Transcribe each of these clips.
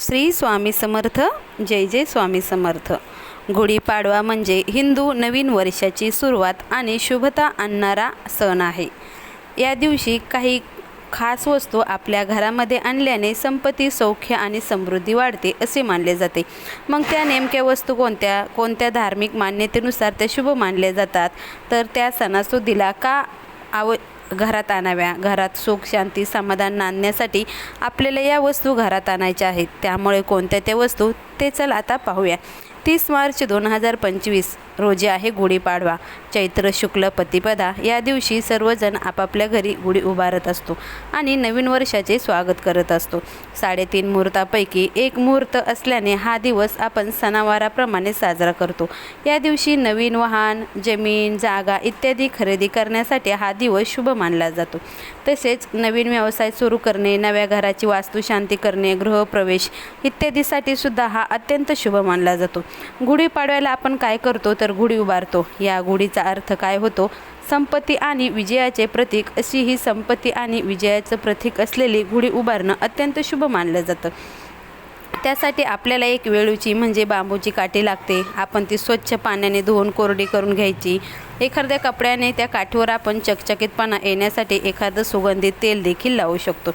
श्री स्वामी समर्थ जय जय स्वामी समर्थ. गुढीपाडवा म्हणजे हिंदू नवीन वर्षाची सुरुवात आणि शुभता आणणारा सण आहे. या दिवशी काही खास वस्तू आपल्या घरामध्ये आणल्याने संपत्ती सौख्य आणि समृद्धी वाढते असे मानले जाते. मग त्या नेमक्या वस्तू कोणत्या कोणत्या धार्मिक मान्यतेनुसार त्या शुभ मानल्या जातात? तर त्या सणासुदीला का आव घरात आणाव्या. घरात सुख शांती समाधान नांदण्यासाठी आपल्याला या वस्तू घरात आणायच्या आहेत. त्यामुळे कोणत्या त्या वस्तू ते चल आता पाहूया. तीस मार्च दोन हजार पंचवीस. रोजी आहे गुढीपाडवा चैत्र शुक्ल पतिपदा या दिवशी सर्वजण आपापल्या घरी गुढी उभारत असतो आणि नवीन वर्षाचे स्वागत करत असतो. साडेतीन मुहूर्तापैकी एक मुहूर्त असल्याने हा दिवस आपण सणावाराप्रमाणे साजरा करतो. या दिवशी नवीन वाहन जमीन जागा इत्यादी खरेदी करण्यासाठी हा दिवस शुभ मानला जातो. तसेच नवीन व्यवसाय सुरू करणे नव्या घराची वास्तुशांती करणे गृहप्रवेश इत्यादीसाठी सुद्धा हा अत्यंत शुभ मानला जातो. गुढीपाडव्याला आपण काय करतो तर गुढी उभारतो. या गुढीचा अर्थ काय होतो? संपत्ती आणि विजयाचे प्रतीक अशी ही संपत्ती आणि विजयाचं प्रतीक असलेली गुढी उभारणं अत्यंत शुभ मानलं जातं. त्यासाठी आपल्याला एक वेळूची म्हणजे बांबूची काठी लागते. आपण ती स्वच्छ पाण्याने धुवून कोरडी करून घ्यायची. एखाद्या कपड्याने त्या काठीवर आपण चकचकीतपणा येण्यासाठी एखादं सुगंधित तेल देखील लावू शकतो.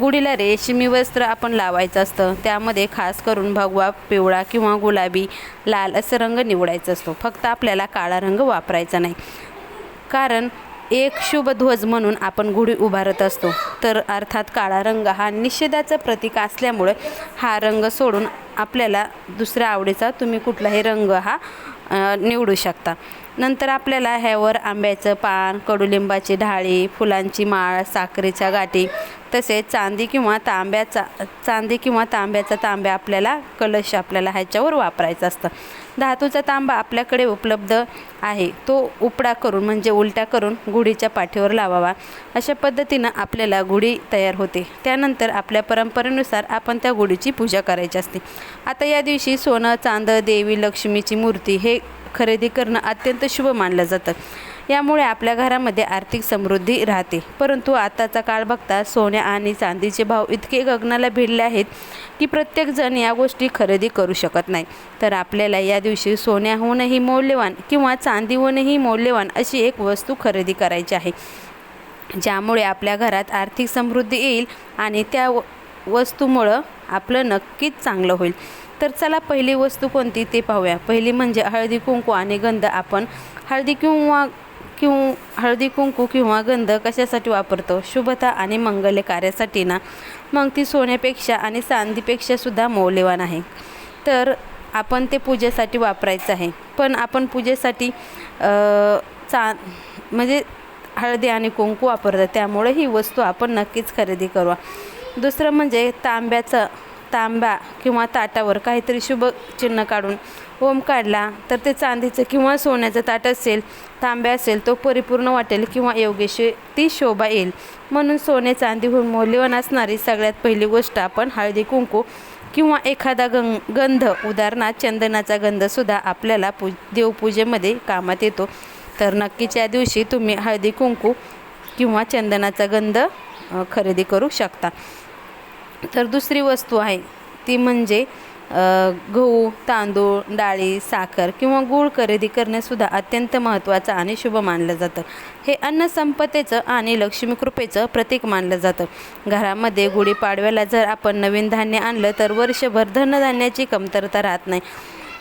गुढीला रेशमी वस्त्र आपण लावायचं असतं. त्यामध्ये खास करून भगवा पिवळा किंवा गुलाबी लाल असं रंग निवडायचा असतो. फक्त आपल्याला काळा रंग वापरायचा नाही. कारण एक शुभ ध्वज म्हणून आपण गुढी उभारत असतो. तर अर्थात काळा रंग हा निषेधाचं प्रतीक असल्यामुळे हा रंग सोडून आपल्याला दुसऱ्या आवडीचा तुम्ही कुठलाही रंग हा निवडू शकता. नंतर आपल्याला ह्यावर आंब्याचं पान कडुलिंबाची ढाळी फुलांची माळ साखरेच्या गाठी तसेच चांदी किंवा तांब्याचा चांदी किंवा तांब्याचा तांब्या आपल्याला कलश आपल्याला ह्याच्यावर वापरायचा असतं. धातूचा तांबा आपल्याकडे उपलब्ध आहे. तो उपडा करून म्हणजे उलटा करून गुढीच्या पाठीवर लावावा. अशा पद्धतीनं आपल्याला गुढी तयार होते. त्यानंतर आपल्या परंपरेनुसार आपण त्या गुढीची पूजा करायची असते. आता या दिवशी सोनं चांद देवी लक्ष्मीची मूर्ती हे खरेदी करणं अत्यंत शुभ मानलं जातं. यामुळे आपल्या घरामध्ये आर्थिक समृद्धी राहते. परंतु आताचा काळ बघता सोन्या आणि चांदीचे भाव इतके गगनाला भिडले आहेत की प्रत्येकजण या गोष्टी खरेदी करू शकत नाही. तर आपल्याला या दिवशी सोन्याहूनही मौल्यवान किंवा चांदीहूनही मौल्यवान अशी एक वस्तू खरेदी करायची आहे. ज्यामुळे आपल्या घरात आर्थिक समृद्धी येईल आणि त्या व वस्तूमुळं आपलं नक्कीच चांगलं होईल. तर चला पहिली वस्तू कोणती ते पाहूया. पहिली म्हणजे हळदी कुंकू आणि गंध आपण हळदी किंवा किंवा हळदी कुंकू किंवा गंध कशासाठी वापरतो? शुभता आणि मंगल्य कार्यासाठी ना? मग ती सोन्यापेक्षा आणि चांदीपेक्षा सुद्धा मौल्यवान आहे. तर आपण ते पूजेसाठी वापरायचं आहे. पण आपण पूजेसाठी चा म्हणजे हळदी आणि कुंकू वापरतात त्यामुळे ही वस्तू आपण नक्कीच खरेदी करू. दुसरं म्हणजे तांब्याचं तांब्या किंवा ताटावर काहीतरी शुभ चिन्ह काढून ओम काढला तर ते चांदीचं किंवा सोन्याचं ताट असेल तांब्या असेल तो परिपूर्ण वाटेल किंवा योगेशी ती शोभा येईल. म्हणून सोने चांदीहून मौल्यवान असणारी सगळ्यात पहिली गोष्ट आपण हळदी कुंकू किंवा एखादा गं गंध उदाहरणार्थ चंदनाचा गंधसुद्धा आपल्याला पू देवपूजेमध्ये कामात येतो. तर नक्कीच या दिवशी तुम्ही हळदी कुंकू किंवा चंदनाचा गंध खरेदी करू शकता. तर दुसरी वस्तू आहे ती म्हणजे गहू तांदूळ डाळी साखर किंवा गूळ खरेदी करणेसुद्धा अत्यंत महत्त्वाचं आणि शुभ मानलं जातं. हे अन्नसंपत्तेचं आणि लक्ष्मी कृपेचं प्रतीक मानलं जातं. घरामध्ये गुढीपाडव्याला जर आपण नवीन धान्य आणलं तर वर्षभर धनधान्याची कमतरता राहत नाही.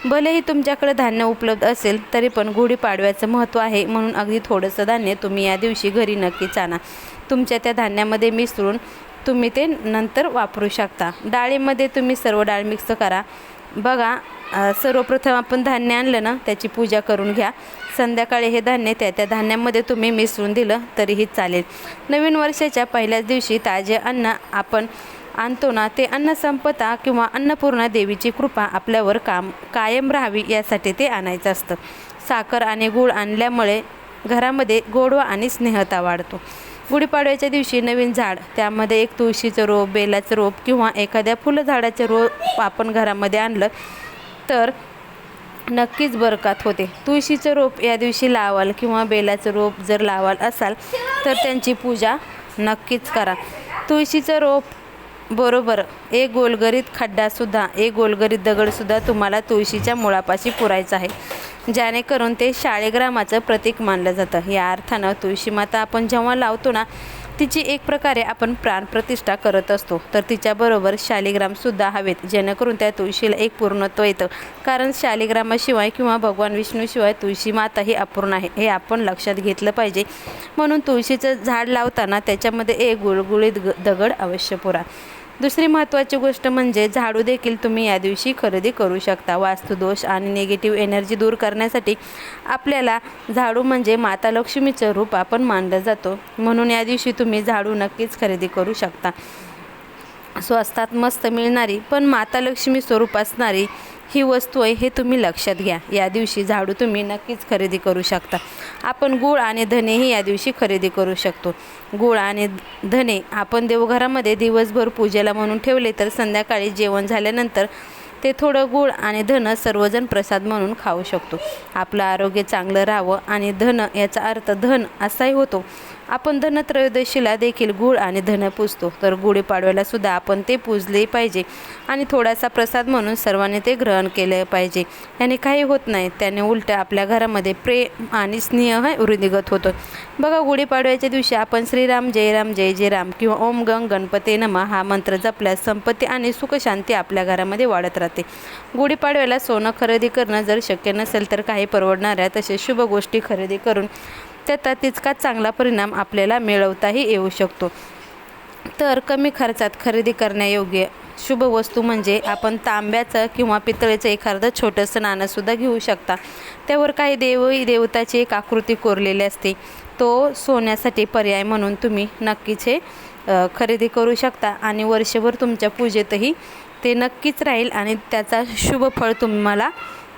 भलेही तुमच्याकडे धान्य उपलब्ध असेल तरी पण गुढीपाडव्याचं महत्त्व आहे म्हणून अगदी थोडंसं धान्य तुम्ही या दिवशी घरी नक्कीच आणा तुमच्या त्या धान्यामध्ये मिसळून तुम्ही ते नंतर वापरू शकता. डाळीमध्ये तुम्ही सर्व डाळ मिक्स करा. बघा सर्वप्रथम आपण धान्य आणलं ना त्याची पूजा करून घ्या. संध्याकाळी हे धान्य त्या त्या धान्यामध्ये तुम्ही मिसळून दिलं तरीही चालेल. नवीन वर्षाच्या पहिल्याच दिवशी ताजे अन्न आपण आणतो ना ते अन्न संपता किंवा अन्नपूर्णा देवीची कृपा आपल्यावर काम कायम राहावी यासाठी ते आणायचं असतं. साखर आणि गूळ आणल्यामुळे घरामध्ये गोडवा आणि स्नेहता वाढतो. गुढीपाडव्याच्या दिवशी नवीन झाड त्यामध्ये एक तुळशीचं रोप बेलाचं रोप किंवा एखाद्या फुलझाडाचं रोप आपण घरामध्ये आणलं तर नक्कीच बरकत होते. तुळशीचं रोप या दिवशी लावाल किंवा बेलाचं रोप जर लावाल असाल तर त्यांची पूजा नक्कीच करा. तुळशीचं रोप बरोबर एक गोलगरीत खड्डासुद्धा एक गोलगरीत दगडसुद्धा तुम्हाला तुळशीच्या मुळापाशी पुरायचा आहे. जेणेकरून ते शाळेग्रामाचं प्रतीक मानलं जातं. या अर्थानं तुळशी माता आपण जेव्हा लावतो ना तिची एक प्रकारे आपण प्राणप्रतिष्ठा करत असतो. तर तिच्याबरोबर शालिग्रामसुद्धा हवेत जेणेकरून त्या तुळशीला एक पूर्णत्व येतं. कारण शालिग्रामाशिवाय किंवा भगवान विष्णूशिवाय तुळशी माता ही अपूर्ण आहे हे आपण लक्षात घेतलं पाहिजे. म्हणून तुळशीचं झाड लावताना त्याच्यामध्ये एक गुळगुळीत दगड अवश्य पुरा. दुसरी महत्त्वाची गोष्ट म्हणजे झाडू देखील तुम्ही या दिवशी खरेदी करू शकता. वास्तुदोष आणि निगेटिव्ह एनर्जी दूर करण्यासाठी आपल्याला झाडू म्हणजे माता लक्ष्मीचं रूप आपण मानलं जातो. म्हणून या दिवशी तुम्ही झाडू नक्कीच खरेदी करू शकता. स्वस्तात मस्त मिळणारी पण माता लक्ष्मी स्वरूप असणारी ही वस्तू आहे हे तुम्ही लक्षात घ्या. या दिवशी झाडू तुम्ही नक्कीच खरेदी करू शकता. आपण गूळ आणि धनेही या दिवशी खरेदी करू शकतो. गूळ आणि धने आपण देवघरामध्ये दिवसभर पूजेला म्हणून ठेवले तर संध्याकाळी जेवण झाल्यानंतर ते थोडं गूळ आणि धन सर्वजण प्रसाद म्हणून खाऊ शकतो. आपलं आरोग्य चांगलं राहावं आणि धन याचा अर्थ धन असाही होतो. आपण धनत्रयोदशीला देखील गूळ आणि धन पूजतो. तर गुढीपाडव्याला सुद्धा आपण ते पूजले पाहिजे. आणि थोडासा प्रसाद म्हणून सर्वांनी ते ग्रहण केलं पाहिजे. याने काही होत नाही. त्याने उलटं आपल्या घरामध्ये प्रेम आणि स्नेह वृद्धिगत होतो. बघा गुढीपाडव्याच्या दिवशी आपण श्रीराम जय राम जय जय राम किंवा ओम गंग गणपती नमा हा मंत्र जपल्यास संपत्ती आणि सुखशांती आपल्या घरामध्ये वाढत राहते. गुढीपाडव्याला सोनं खरेदी करणं जर शक्य नसेल तर काही परवडणाऱ्या तसेच शुभ गोष्टी खरेदी करून त्याचा तितकाच चांगला परिणाम आपल्याला मिळवताही येऊ शकतो. तर कमी खर्चात खरेदी करण्यायोग्य शुभ वस्तू म्हणजे आपण तांब्याचं किंवा पितळेचं एखादं छोटंसं नाणंसुद्धा घेऊ शकता. त्यावर काही देवही देवताची एक आकृती कोरलेली असते. तो सोन्यासाठी पर्याय म्हणून तुम्ही नक्कीच हे खरेदी करू शकता आणि वर्षभर तुमच्या पूजेतही ते नक्कीच राहील आणि त्याचा शुभ फळ तुम्हाला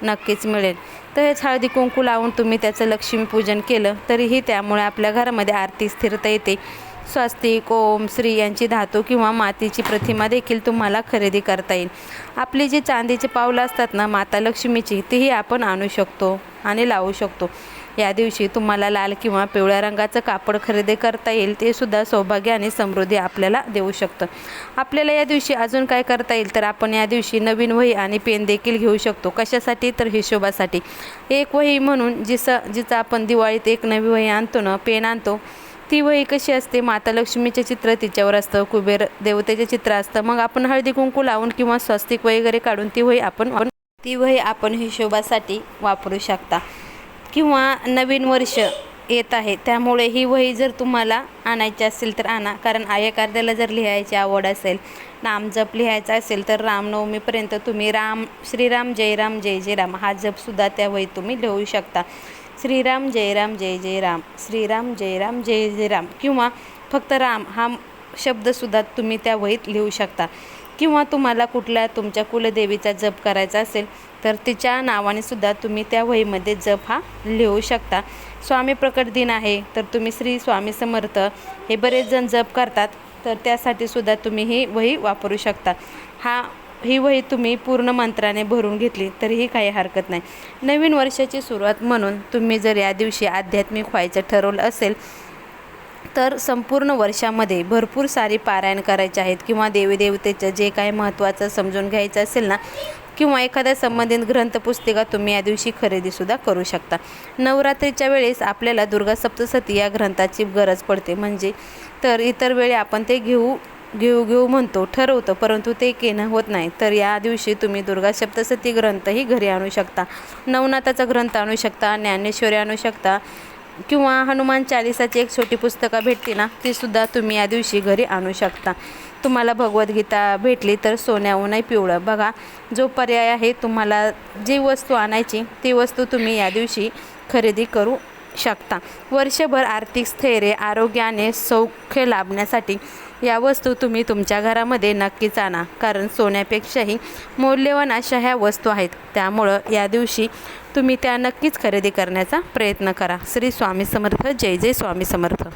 नक्कीच मिळेल. तर हेच हळदी कुंकू लावून तुम्ही त्याचं लक्ष्मीपूजन केलं तरीही त्यामुळे आपल्या घरामध्ये आर्थिक स्थिरता येते. स्वस्तिक ओम श्री यांची धातू किंवा मातीची प्रतिमा देखील तुम्हाला खरेदी करता येईल. आपली जी चांदीची पावलं असतात ना माता लक्ष्मीची तीही आपण आणू शकतो आणि लावू शकतो. या दिवशी तुम्हाला लाल किंवा पिवळ्या रंगाचं कापड खरेदी करता येईल ते सुद्धा सौभाग्य आणि समृद्धी आपल्याला देऊ शकतं. आपल्याला या दिवशी अजून काय करता येईल तर आपण या दिवशी नवीन वही आणि पेन देखील घेऊ शकतो. कशासाठी? तर हिशोबासाठी. एक वही म्हणून जिचं जिचं आपण दिवाळीत एक नवी वही आणतो ना पेन आणतो ती वही कशी असते? माता लक्ष्मीचे चित्र तिच्यावर असतं कुबेर देवतेचे चित्र असतं. मग आपण हळदी कुंकू लावून किंवा स्वस्तिक वगैरे काढून ती वही आपण ती वही आपण हिशोबासाठी वापरू शकता. किंवा नवीन वर्ष येत आहे त्यामुळे ही वही जर तुम्हाला आणायची असेल तर आणा. कारण आयकार्द्याला जर लिहायची आवड असेल नाम जप लिहायचा असेल तर रामनवमीपर्यंत तुम्ही राम श्रीराम जय राम जय जय राम हा जपसुद्धा त्या वहीत तुम्ही लिहू शकता. श्रीराम जय राम जय जय राम श्रीराम जय राम जय जय राम किंवा फक्त राम हा शब्दसुद्धा तुम्ही त्या वहीत लिहू शकता. किंवा तुम्हाला कुठल्या तुमच्या कुलदेवीचा जप करायचा असेल तर तिच्या नावाने सुद्धा तुम्ही त्या वहीमध्ये जप हा लिहू शकता. स्वामी प्रकट दिन आहे तर तुम्ही श्री स्वामी समर्थ हे बरेच जण जप करतात तर त्यासाठी सुद्धा तुम्ही ही वही वापरू शकता. हा ही वही तुम्ही पूर्ण मंत्राने भरून घेतली तरीही काही हरकत नाही. नवीन वर्षाची सुरुवात म्हणून तुम्ही जर या दिवशी आध्यात्मिक व्हायचं ठरवलं असेल तर संपूर्ण वर्षामध्ये भरपूर सारी पारायण करायचे आहेत किंवा देवीदेवतेचं जे काही महत्त्वाचं समजून घ्यायचं असेल ना किंवा एखाद्या संबंधित ग्रंथपुस्तिका तुम्ही या दिवशी खरेदीसुद्धा करू शकता. नवरात्रीच्या वेळेस आपल्याला दुर्गा सप्तसती या ग्रंथाची गरज पडते. म्हणजे तर इतर वेळी आपण ते घेऊ घेऊ घेऊ म्हणतो ठरवतो परंतु ते केणं होत नाही. तर या दिवशी तुम्ही दुर्गा सप्तसती ग्रंथही घरी आणू शकता. नवनाथाचा ग्रंथ आणू शकता ज्ञानेश्वरी आणू शकता किंवा हनुमान चालिसाची एक छोटी पुस्तकं भेटते ना तीसुद्धा तुम्ही या दिवशी घरी आणू शकता. तुम्हाला भगवद्गीता भेटली तर सोन्याहूनही पिवळं. बघा जो पर्याय आहे तुम्हाला जी वस्तू आणायची ती वस्तू तुम्ही या दिवशी खरेदी करू शकता. वर्षभर आर्थिक स्थैर्य आरोग्याने सौख्य लाभण्यासाठी या वस्तू तुम्ही तुमच्या घरामध्ये नक्कीच आणा. कारण सोन्यापेक्षाही मौल्यवान अशा ह्या वस्तू आहेत. त्यामुळं या दिवशी तुम्ही त्या नक्कीच खरेदी करण्याचा प्रयत्न करा. श्री स्वामी समर्थ जय जय स्वामी समर्थ.